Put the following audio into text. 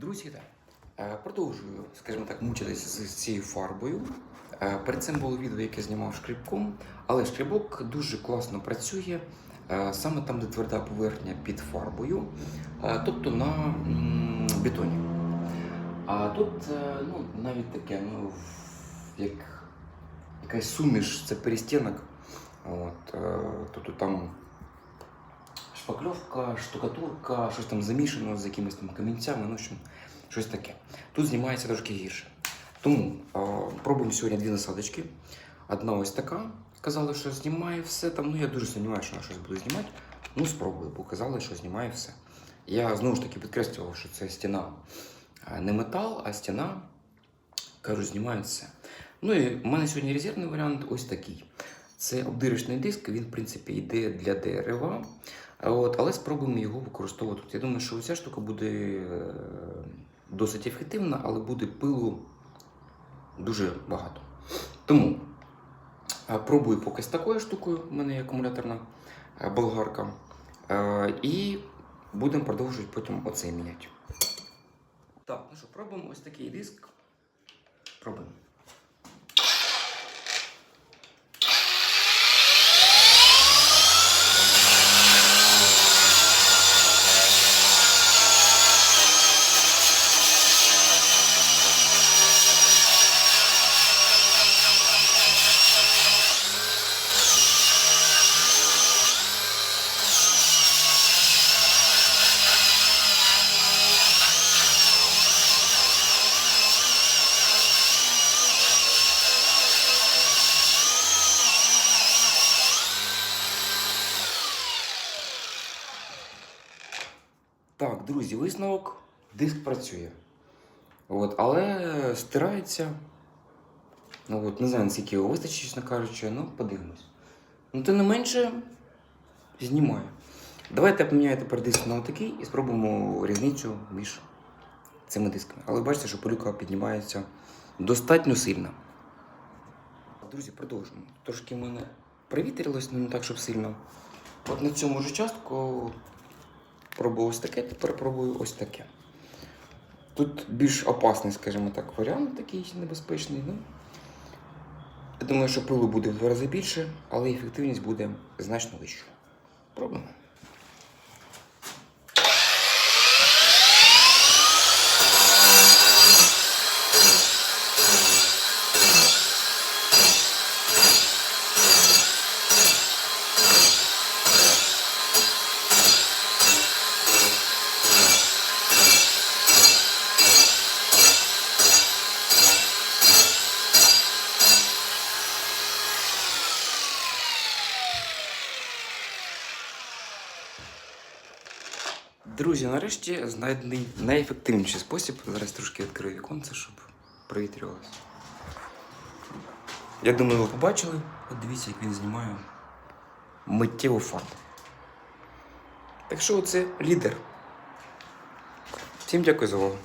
Друзі, так. Е, Продовжую, скажімо так, мучитися з цією фарбою. Е, Перед цим було відео, яке знімав шкребком, але шкребок дуже класно працює е, саме там, де тверда поверхня під фарбою, тобто на бетоні. А тут ну, навіть таке, ну, як якась суміш, це перестінок. От, тобто там шпакльовка, штукатурка, щось там замішано з якимись там камінцями, ну, общем, щось таке. Тут знімається трошки гірше. Тому е, пробуємо сьогодні дві насадочки. Одна ось така. Казали, що знімає все там. Ну я дуже сумніваюся, що вона щось буде знімати. Ну, спробую, бо казали, що знімає все. Я знову ж таки підкреслював, що це стіна не метал, а стіна. Кажу, знімає все. Ну і в мене сьогодні резервний варіант ось такий. Це обдирочний диск, він, в принципі, йде для дерева. От, але спробуємо його використовувати. Я думаю, що ця штука буде е, досить ефективна, але буде пилу дуже багато. Тому е, пробую поки з такою штукою, в мене є акумуляторна е, болгарка. І будемо продовжувати потім оцей міняти. Так, ну що, пробуємо ось такий диск. Пробуємо. Так, друзі, висновок. Диск працює. От, але стирається. Ну, от, не знаю, наскільки його вистачить, чесно кажучи, ну подивимось. Ну, тим не менше, знімаю. Давайте я поміняю тепер диск на отакий і спробуємо різницю між цими дисками. Але бачите, що пилюка піднімається достатньо сильно. Друзі, продовжуємо. Трошки в мене привітрилось, але не так, щоб сильно. От на цьому ж частку пробував ось таке, тепер пробую ось таке. Тут більш опасний, скажімо так, варіант такий небезпечний. Ну, я думаю, що пилу буде в два рази більше, але ефективність буде значно вищою. Пробуємо. Друзі, нарешті знайдений найефективніший спосіб. Зараз трошки відкрию віконце, щоб провітрювалося. Я думаю, ви побачили. От дивіться, як він знімає миттєво фарбу. Так що це лідер. Всім дякую за увагу.